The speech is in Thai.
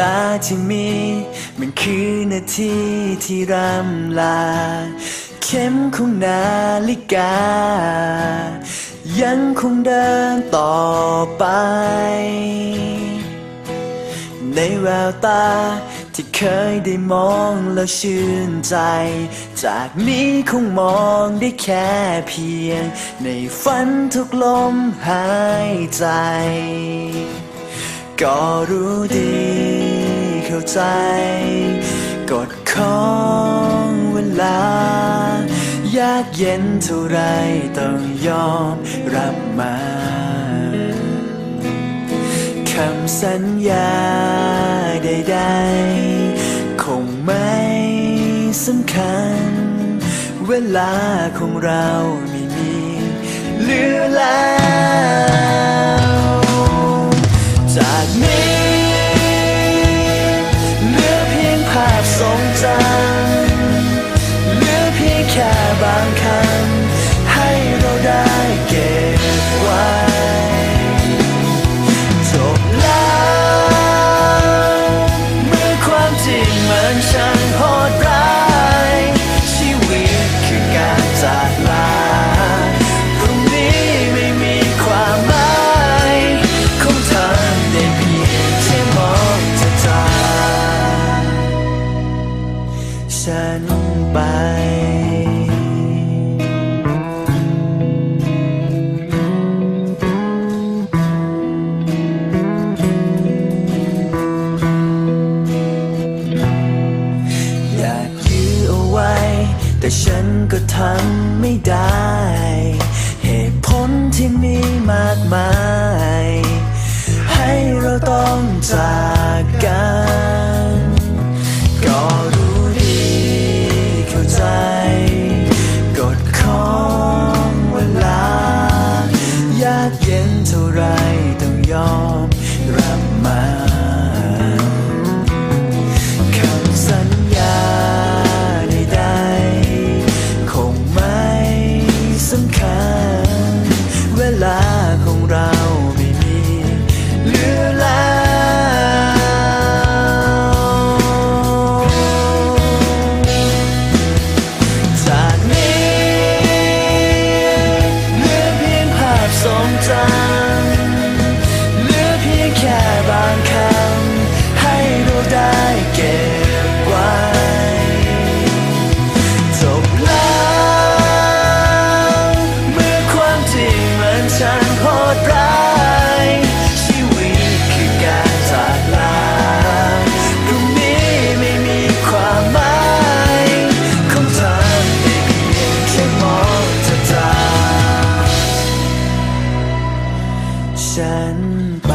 เวลาที่มี มันคือนาทีที่ร่ำลา เข็มของนาฬิกา ยังคงเดินต่อไป ในแววตาที่เคยได้มองแล้วชื่นใจ จากนี้คงมองได้แค่เพียง ในฝันทุกลมหายใจ ก็รู้ดี ใจ กฎของเวลา ยากเย็นเท่าไรต้องยอมรับมาคำสัญญาใดๆ คงไม่สำคัญ เวลาของเรา ไป อยากยื้อเอาไว้ แต่ฉันก็ทำไม่ได้ เหตุผลที่มีมากมาย ให้เราต้องจาก สำคัญ จันไป